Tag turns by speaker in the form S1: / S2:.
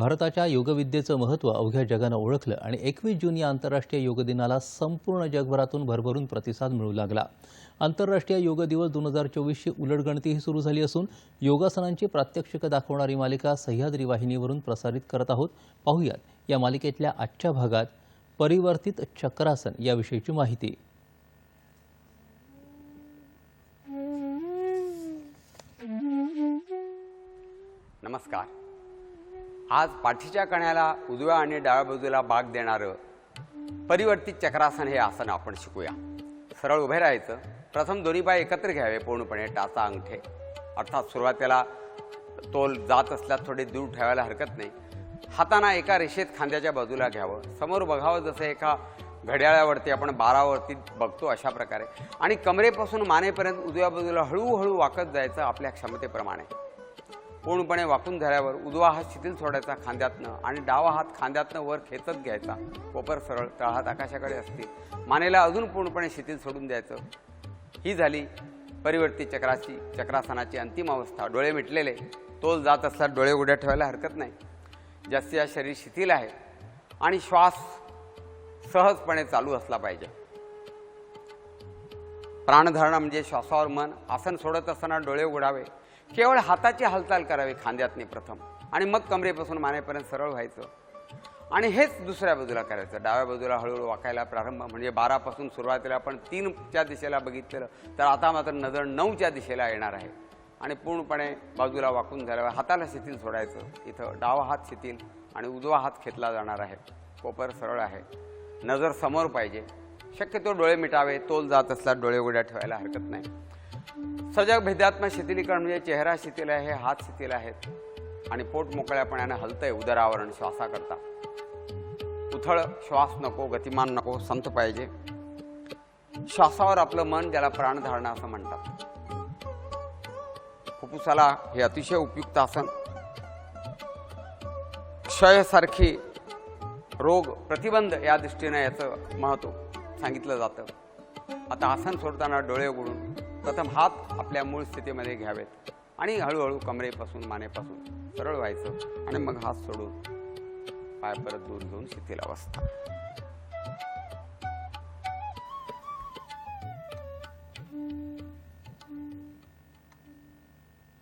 S1: भारताच्या योगविद्येचं महत्त्व अवघ्या जगानं ओळखलं आणि एकवीस जून या आंतरराष्ट्रीय योग दिनाला संपूर्ण जगभरातून भरभरून प्रतिसाद मिळू लागला. आंतरराष्ट्रीय योग दिवस दोन हजार चोवीसची उलटगणतीही सुरू झाली असून योगासनांची प्रात्यक्षिकं दाखवणारी मालिका सह्याद्री वाहिनीवरून प्रसारित करत आहोत. पाहुयात या मालिकेतल्या आजच्या भागात परिवर्तित चक्रासन याविषयीची माहिती.
S2: नमस्कार. आज पाठीच्या कण्याला उजव्या आणि डाव्या बाजूला बाग देणारं परिवर्तित चक्रासन हे आसन आपण शिकूया. सरळ उभे राहायचं. प्रथम दोन्ही पाय एकत्र घ्यावे पूर्णपणे टाचा अंगठे. अर्थात सुरुवातीला तोल जात असल्यास थोडे दूर ठेवायला हरकत नाही. हाताना एका रेषेत खांद्याच्या बाजूला घ्यावं. समोर बघावं जसं एका घड्याळावरती आपण बारावरती बघतो अशा प्रकारे. आणि कमरेपासून मानेपर्यंत उजव्या बाजूला हळूहळू वाकत जायचं आपल्या क्षमतेप्रमाणे. पूर्णपणे वाकून झाल्यावर उजवा हात शिथिल सोडायचा खांद्यातनं आणि डावा हात खांद्यातनं वर खेचत घ्यायचा. कोपर सरळ तळहात आकाशाकडे असते. मानेला अजून पूर्णपणे शिथिल सोडून द्यायचं. ही झाली परिवर्तित चक्राची चक्रासनाची अंतिम अवस्था. डोळे मिटलेले. तोल जात असल्यास डोळे उड्या ठेवायला हरकत नाही. जास्तीत जास्त शरीर शिथिल आहे आणि श्वास सहजपणे चालू असला पाहिजे. प्राणधारणा म्हणजे श्वासावर मन आसन सोडत असताना डोळे उघडावे केवळ हाताची हालचाल करावी खांद्यातने प्रथम. आणि मग कमरेपासून मानेपर्यंत सरळ व्हायचं. आणि हेच दुसऱ्या बाजूला करायचं. डाव्या बाजूला हळूहळू वाकायला प्रारंभ म्हणजे बारापासून सुरुवातीला आपण तीनच्या दिशेला बघितलेलं तर आता मात्र नजर नऊच्या दिशेला येणार आहे. आणि पूर्णपणे बाजूला वाकून झाल्यावर हाताला शिथिल सोडायचं. इथं डावा हात शिथिल आणि उजवा हात खेचला जाणार आहे. कोपर सरळ आहे. नजर समोर पाहिजे. शक्यतो डोळे मिटावे तोल जात असल्यास डोळे उघड्या ठेवायला हरकत नाही. सजग भेदात्मक शिथिलीकरण म्हणजे चेहरा शिथिल आहे हात शिथिल आहेत. आणि पोट मोकळ्यापणाने हलतंय उदरावरण श्वासाकरता. उथळ श्वास नको गतिमान नको संत पाहिजे. श्वासावर आपलं मन ज्याला प्राणधारणा असं म्हणतात. फुफ्फुसाला हे अतिशय उपयुक्त आसन. क्षयसारखी रोग प्रतिबंध या दृष्टीनं याचं महत्त्व सांगितलं जातं. आता आसन सोडताना डोळे उघडून प्रथम हात आपल्या मूळ स्थितीमध्ये घ्यावेत आणि हळूहळू कमरेपासून मानेपासून सरळ व्हायचं आणि मग हात सोडून पाय परत दूर घेऊन शिथिल अवस्था.